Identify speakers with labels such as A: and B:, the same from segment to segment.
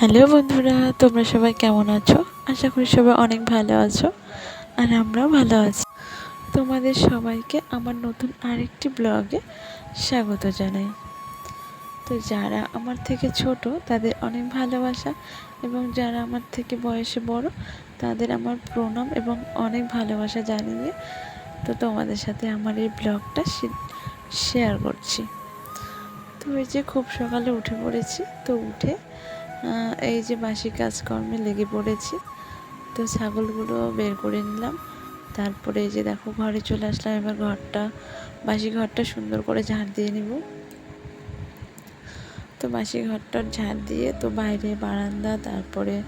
A: Hello বন্ধুরা, তোমরা সবাই কেমন আছো? আশা করি সবাই অনেক ভালো আছো আর আমরাও ভালো আছি। তোমাদের সবাইকে আমার নতুন আরেকটি ব্লগে স্বাগত জানাই। তো যারা আমার থেকে ছোট, তাদের অনেক ভালোবাসা এবং যারা আমার থেকে বয়সে বড়, তাদের আমার প্রণাম এবং অনেক ভালোবাসা জানিয়ে তো তোমাদের সাথে আমার এই ব্লগটা শেয়ার করছি। তো এই যে খুব সকালে উঠে পড়েছি, তো উঠে এই যে বাসি কাজকর্মে লেগে পড়েছি। তো ছাগলগুলো বের করে নিলাম। তারপরে এই যে দেখো, ঘরে চলে আসলাম। এবার ঘরটা, বাসি ঘরটা সুন্দর করে ঝাড় দিয়ে নিব। তো বাসি ঘরটার ঝাড় দিয়ে তো বাইরে বারান্দা, তারপরে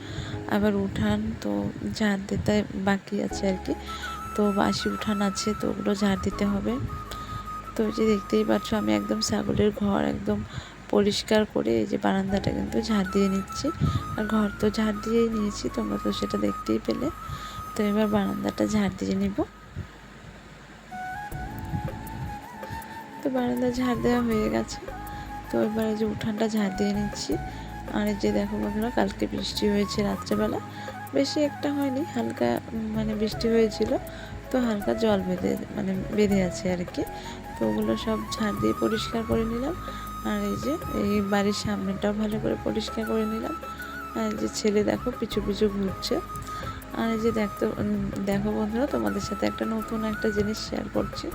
A: আবার উঠান। তো ঝাড় দিতে বাকি আছে আর কি। তো বাসি উঠান আছে, তো ওগুলো ঝাড় দিতে হবে। তো যে দেখতেই পাচ্ছ, আমি একদম ছাগলের ঘর, একদম পরিষ্কার করে এই যে বারান্দাটা কিন্তু ঝাড় দিয়ে নিচ্ছি। আর ঘর তো ঝাড় দিয়েই নিয়েছি, তোমরা তো সেটা দেখতেই পেলে। তো এবার বারান্দাটা ঝাড় দিয়ে নিব। তো বারান্দা ঝাড় দেওয়া হয়ে গেছে। তো এবার এই যে উঠানটা ঝাড় দিয়ে নিচ্ছি। আর এই যে দেখো বন্ধুরা, কালকে বৃষ্টি হয়েছে রাত্রেবেলা। বেশি একটা হয়নি, হালকা মানে বৃষ্টি হয়েছিল। তো হালকা জল বেঁধে মানে বেঁধে আছে আর কি। তো ওগুলো সব ঝাড় দিয়ে পরিষ্কার করে নিলাম। আর এই যে, এই বাড়ির সামনেটাও ভালো করে পরিষ্কার করে নিলাম। আর যে ছেলে দেখো পিছু পিছু ঘুরছে। আর এই যে দেখতো, দেখো বন্ধুরা, তোমাদের সাথে একটা নতুন একটা জিনিস শেয়ার করছি।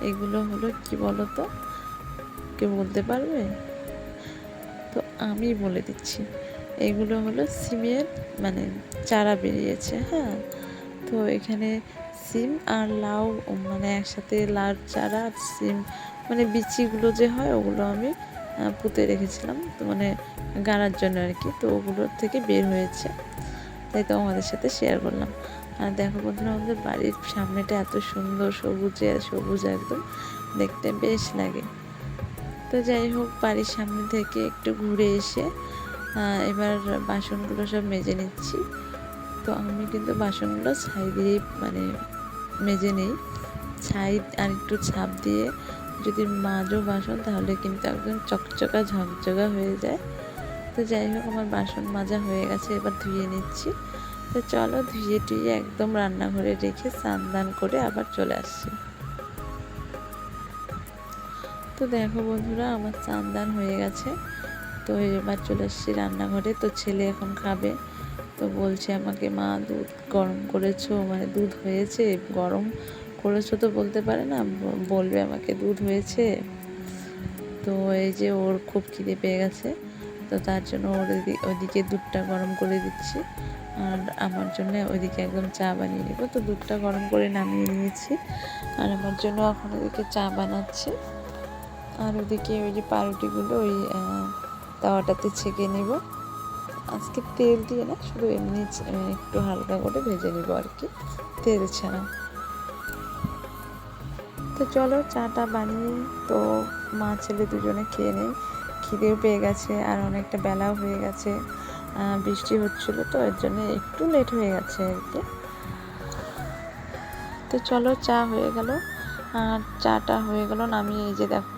A: এগুলো হলো কি বলো তো কেউ বলতে পারবে? তো আমি বলে দিচ্ছি। এগুলো হলো সিমের মানে চারা বেরিয়েছে হ্যাঁ? তো এখানে সিম আর লাউ মানে একসাথে লাউ চারা আর সিম মানে বিচিগুলো যে হয়, ওগুলো আমি পুঁতে রেখেছিলাম। তো মানে গাড়ার জন্য আর কি। তো ওগুলোর থেকে বের হয়েছে। তাই তো আমাদের সাথে শেয়ার করলাম। আর দেখো বন্ধুরা, আমাদের বাড়ির সামনেটা এত সুন্দর সবুজে, সবুজ একদম। দেখতে বেশ লাগে। তো যাই হোক, বাড়ির সামনে থেকে একটু ঘুরে এসে এবার বাসনগুলো সব মেজে নিচ্ছি। তো আমি কিন্তু বাসনগুলো ছাই দিয়েই মানে মেজে নেই। ছাই আর একটু ছাপ দিয়ে যদি মাজো বাসন, তাহলে কিন্তু একদম চকচকা, ঝকঝকা হয়ে যায়। তো যাই হোক, আমার বাসন মাজা হয়ে গেছে, এবার ধুয়ে নিচ্ছি। তো চলো ধুয়ে টুয়ে একদম রান্নাঘরে রেখে স্নান দান করে আবার চলে আসছি। তো দেখো বন্ধুরা, আমার স্নান দান হয়ে গেছে। তো এবার চলে আসছি রান্নাঘরে। তো ছেলে এখন খাবে। তো বলছে আমাকে, মা, দুধ গরম করেছ? মানে দুধ হয়েছে, গরম করেছ তো বলতে পারে না বলবে আমাকে, দুধ হয়েছে। তো এই যে ওর খুব খিদে পেয়ে গেছে, তো তার জন্য ওর ওইদিকে দুধটা গরম করে দিচ্ছি। আর আমার জন্য ওইদিকে একদম চা বানিয়ে নেব। তো দুধটা গরম করে নামিয়ে নিয়েছি। আর আমার জন্য এখন ওদিকে চা বানাচ্ছি। আর ওদিকে ওই যে পাউরুটিগুলো ওই তাওয়াটাতে ছেঁকে নেব। আজকে তেল দিয়ে না, শুধু এমনি একটু হালকা করে ভেজে নেব আর কি। তেল ছাড়া। তো চলো চাটা বানিয়ে তো মা ছেলে দুজনে খেয়ে নেই। খিদেও পেয়ে গেছে আর অনেকটা বেলাও হয়ে গেছে। বৃষ্টি হচ্ছিল তো, এর জন্য একটু লেট হয়ে গেছে আর কি। তো চলো চা হয়ে গেল। আর চাটা হয়ে গেল নামিয়ে এই যে দেখো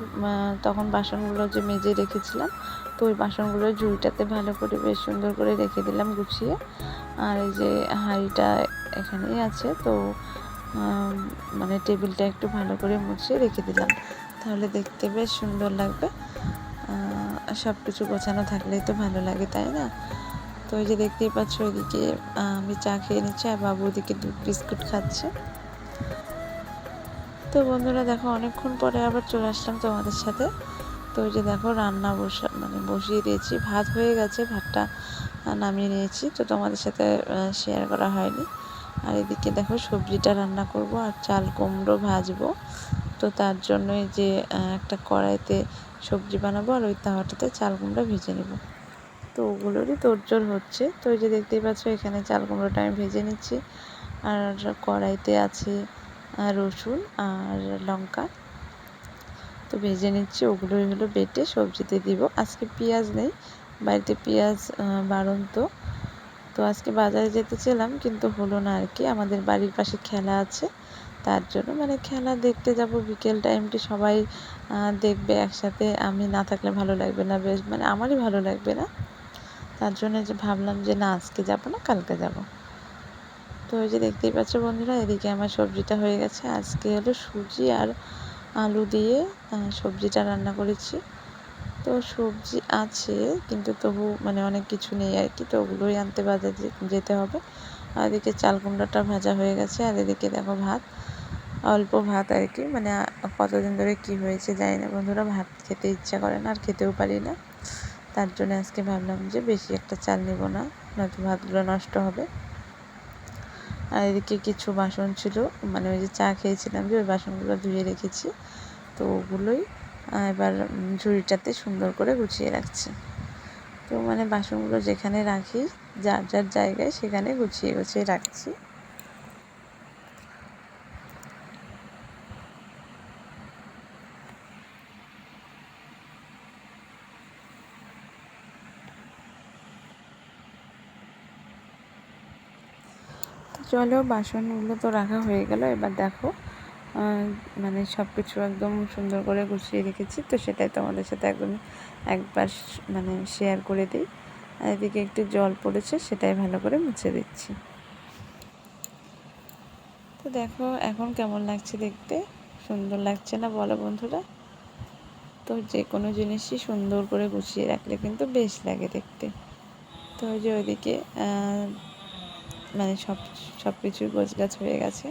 A: তখন বাসনগুলো যে মেজে রেখেছিলাম, তো ওই বাসনগুলো ঝুড়িটাতে ভালো করে বেশ সুন্দর করে রেখে দিলাম গুছিয়ে। আর এই যে হাঁড়িটা এখানেই আছে, তো মানে টেবিলটা একটু ভালো করে মুছে রেখে দিলাম। তাহলে দেখতে বেশ সুন্দর লাগবে। সব কিছু গোছানো থাকলেই তো ভালো লাগে, তাই না? তো ওই যে দেখতেই পাচ্ছ ওইদিকে আমি চা খেয়ে নিচ্ছি আর বাবু ওদিকে দুধ বিস্কুট খাচ্ছে। তো বন্ধুরা দেখো, অনেকক্ষণ পরে আবার চলে আসলাম তোমাদের সাথে। তো ওই যে দেখো, রান্না বসা মানে বসিয়ে দিয়েছি। ভাত হয়ে গেছে, ভাতটা নামিয়ে নিয়েছি। তো তোমাদের সাথে শেয়ার করা হয়নি। আর এদিকে দেখো সবজিটা রান্না করব আর চাল, কুমড়ো ভাজবো। তো তার জন্য যে একটা কড়াইতে সবজি বানাবো আর ওই তাওয়াটাতে চাল, কুমড়ো ভেজে নেব। তো ওগুলোরই তোড়জোড় হচ্ছে। তো ওই যে দেখতেই পাচ্ছ, এখানে চাল, কুমড়োটা আমি ভেজে নিচ্ছি। আর কড়াইতে আছে রসুন আর লঙ্কা। তো ভেজে নিচ্ছি, ওগুলোই হলো বেটে সবজিতে দিব। আজকে পেঁয়াজ নেই, বাড়িতে পেঁয়াজ বারণ তো আজকে বাজারে যেতেছিলাম কিন্তু হলো না আর কি। আমাদের বাড়ির পাশে খেলা আছে, তার জন্য মানে খেলা দেখতে যাব বিকেল টাইমটি সবাই দেখবে একসাথে। আমি না থাকলে ভালো লাগবে না, বেশ মানে আমারই ভালো লাগবে না। তার জন্য যে ভাবলাম যে না, আজকে যাব না, কালকে যাব। তো ওই যে দেখতেই পাচ্ছ বন্ধুরা, এদিকে আমার সবজিটা হয়ে গেছে। আজকে হলো সুজি আর আলু দিয়ে সবজিটা রান্না করেছি। তো সবজি আছে, কিন্তু তবু মানে অনেক কিছু নেই আর কি তো ওগুলোই আনতে বাজার যেতে হবে। আর এদিকে চাল কুমড়াটা ভাজা হয়ে গেছে, আর এদিকে দেখো ভাত। অল্প ভাত আর কি মানে কতদিন ধরে কি হয়েছে জানি না। বন্ধুরা, ভাত খেতে ইচ্ছা করে না, আর খেতেও পারি না। তার জন্য আজকে ভাবলাম যে বেশি একটা চাল নেব না, নয়তো ভাতগুলো নষ্ট হবে। আর এদিকে কিছু বাসন ছিল মানে ওই যে চা খেয়েছিলাম যে, ওই বাসনগুলো ধুয়ে রেখেছি। তো ওগুলোই এবার ঝুড়িটাতে সুন্দর করে গুছিয়ে রাখছি। তো মানে বাসনগুলো যেখানে রাখি, যার যার জায়গায় সেখানে গুছিয়ে গুছিয়ে রাখছি। চলো, বাসনগুলো তো রাখা হয়ে গেল। এবার দেখো মানে সব কিছু একদম সুন্দর করে গুছিয়ে রেখেছি। তো সেটাই তোমাদের সাথে একদম একবার মানে শেয়ার করে দিই। আর এদিকে একটু জল পড়েছে, সেটাই ভালো করে মুছে দিচ্ছি। তো দেখো, এখন কেমন লাগছে দেখতে? সুন্দর লাগছে না বলো বন্ধুরা? তো যে কোনো জিনিসই সুন্দর করে গুছিয়ে রাখলে কিন্তু বেশ লাগে দেখতে। তো ওই যে ওইদিকে মানে সব সব কিছুই গোছ গাছ হয়ে গেছে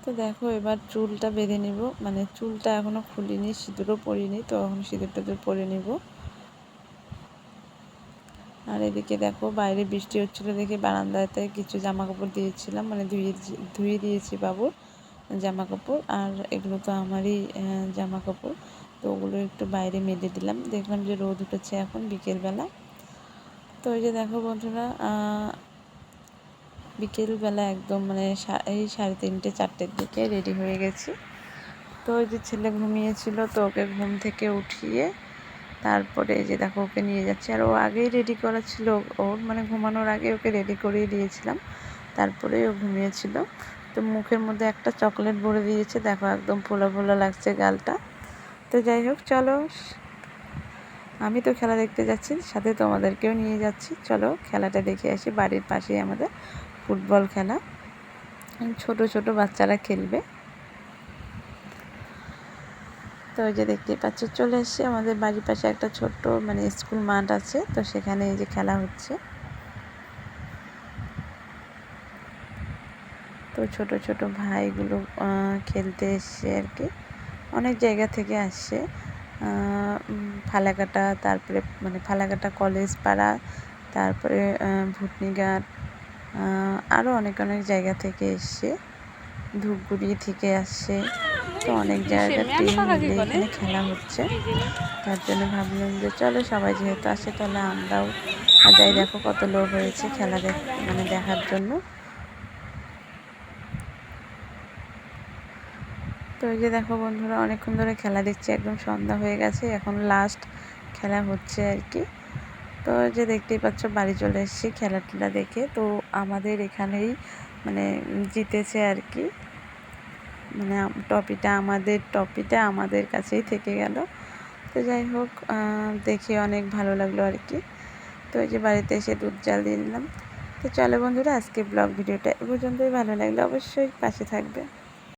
A: তো দেখো, এবার চুলটা বেঁধে নিব। মানে চুলটা এখনও খুলিনি, সিঁদুরও পরিনি, তো এখন সিঁদুর টিঁদুর পরে নিব। আর এদিকে দেখো, বাইরে বৃষ্টি হচ্ছিল দেখে বারান্দাতে কিছু জামা কাপড় দিয়েছিলাম মানে ধুয়ে ধুয়ে দিয়েছি বাবুর জামা কাপড় আর এগুলো তো আমারই জামা কাপড় তো ওগুলো একটু বাইরে মেলে দিলাম। দেখলাম যে রোদ উঠেছে এখন বিকেলবেলা। তো ওই যে দেখো বন্ধুরা বিকেলবেলা একদম মানে এই সাড়ে তিনটে, চারটের দিকে রেডি হয়ে গেছি। তো ওই যে ছেলে ঘুমিয়েছিল, তো ওকে ঘুম থেকে উঠিয়ে তারপরে যে দেখো ওকে নিয়ে যাচ্ছে। আর ও আগেই রেডি করা ছিল ওর মানে ঘুমানোর আগে ওকে রেডি করিয়ে দিয়েছিলাম, তারপরে ও ঘুমিয়েছিল। তো মুখের মধ্যে একটা চকলেট ভরে দিয়েছে, দেখো একদম ফোলা ফোলা লাগছে গালটা। তো যাই হোক, চলো, আমি তো খেলা দেখতে যাচ্ছি, সাথে তোমাদেরকেও নিয়ে যাচ্ছি। চলো, খেলাটা দেখে আসি, বাড়ির পাশেই আমাদের ফুটবল খেলা। ছোট ছোট বাচ্চারা খেলবে। তো ওই যে দেখতে পাচ্ছ, চলে এসছে আমাদের বাড়ির পাশে একটা ছোট্ট মানে স্কুল মাঠ আছে। তো সেখানে এই যে খেলা হচ্ছে। তো ছোট ছোট ভাইগুলো খেলতে এসছে আর কি। অনেক জায়গা থেকে আসছে। ফালাকাটা, তারপরে মানে ফালাকাটা কলেজ পাড়া, তারপরে ভুটনিঘাট আরও অনেক অনেক জায়গা থেকে এসছে ধূপগুড়ি থেকে আসছে তো অনেক জায়গায় টিম মিলে এখানে খেলা হচ্ছে। তার জন্য ভাবলাম যে চলো সবাই যেহেতু আসে তাহলে আমরাও যাই। দেখো কত লোক হয়েছে খেলা দেখ মানে দেখার জন্য। তো এই যে দেখো বন্ধুরা অনেকক্ষণ ধরে খেলা দেখছি একদম সন্ধ্যা হয়ে গেছে। এখন লাস্ট খেলা হচ্ছে আর কি। তো যে দেখতেই পাচ্ছ, বাড়ি চলে এসেছি খেলা টেলা দেখে। তো আমাদের এখানেই মানে জিতেছে আর কি। মানে টপিটা আমাদের টপিটা আমাদের কাছেই থেকে গেল। তো যাই হোক দেখে অনেক ভালো লাগল আর কি। তো এই যে বাড়িতে এসে দুধ জাল দিয়ে নিলাম। তো চলো বন্ধুরা আজকে ব্লগ ভিডিওটা এ পর্যন্তই। ভালো লাগল অবশ্যই পাশে থাকবে।